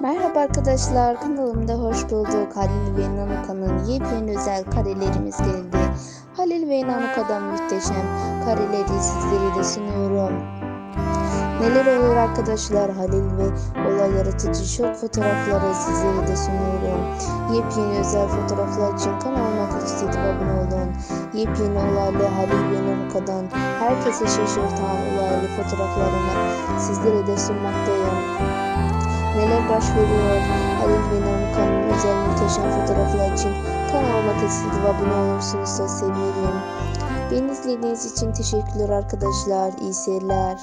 Merhaba arkadaşlar kanalımda hoş bulduk. Halil ve Nanuka'nın yepyeni özel karelerimiz geldi. Halil ve Nanuka'dan muhteşem kareleri sizlere de sunuyorum. Neler oluyor arkadaşlar Halil ve olay yaratıcı şok fotoğrafları sizlere de sunuyorum. Yepyeni özel fotoğraflar için kanalıma tıklatıp abone olun. Yepyeni olaylı Halil ve Nanuka'dan herkese şaşırtan olaylı fotoğraflarını sizlere de sunmaktayım. Başvuruyor Halil ve Namıkan'ın özel muhteşem fotoğraflar için kanalıma tıklayıp abone olursunuz da sevinirim. Beni izlediğiniz için teşekkürler arkadaşlar. İyi seyirler.